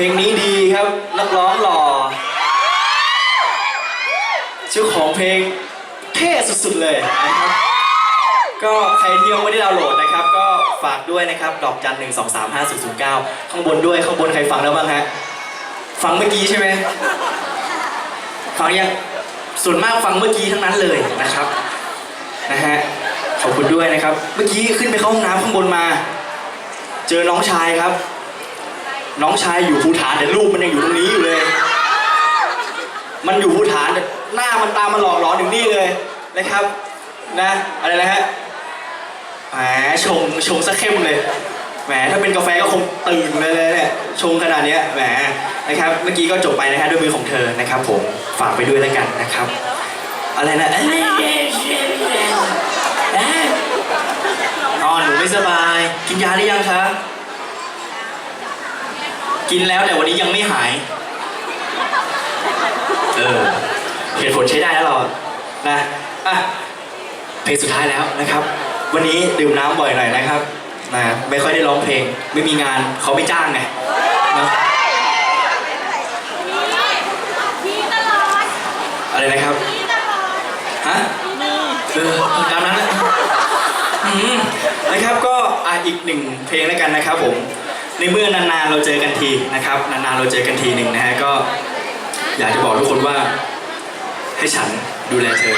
ลงนี้ดีครับนักร้องหล่อเจ้าของเพลงเท่สุดๆเลยนะครับ ก็ใครที่ยังไม่ได้ดาวน์โหลดนะครับ ก็ฝากด้วยนะครับดอกจันหนึ่งสองสามห้าศูนย์ศูนย์เก้าข้างบนด้วยข้างบนใครฟังแล้วบ้างฮะฟังเมื่อกี้ใช่ไหมฟังยังส่วนมากฟังเมื่อกี้ทั้งนั้นเลยนะครับนะฮะขอบคุณด้วยนะครับ เมื่อกี้ขึ้นไปเข้าห้องน้ำข้างบนมา เจอน้องชายครับ น้องชายอยู่ภูฐานแต่รูปมันยังอยู่ตรงนี้อยู่เลย มันอยู่ภูฐานแต่หน้ามันตามมาหลอกหลอนถึงนี่เลยนะครับ นะอะไรนะฮะแหมชงชงซะเข้มเลยแหมถ้าเป็นกาแฟก็คงตื่นเลยเลยเนี่ยชงขนาดเนี้ยแหมนะครับเมื่อกี้ก็จบไปนะฮะด้วยมือของเธอนะครับผมฝากไปด้วยแล้วกันนะครับ อะไรนะเอ้ยอ๋อหนูไม่สบาย กินยาหรือยังคะ กินแล้วแต่วันนี้ยังไม่หาย เออเหตุผลใช้ได้แล้วเรานะอะเพลงสุดท้ายแล้วนะครับ วันนี้ดื่มน้ำบ่อยหน่อยนะครับนะไม่ค่อยได้ร้องเพลง ไม่มีงานเขาไม่จ้างไงเนะอะไรนะครับฮะเออตามนั้นนะนะครับก็อะอีกหนึ่งเพลงแล้วกันนะครับผม ในเมื่อนานๆเราเจอกันทีนะครับ นานๆเราเจอกันทีหนึ่งนะฮะก็ อยากจะบอกทุกคนว่าให้ฉันดูแลเธอ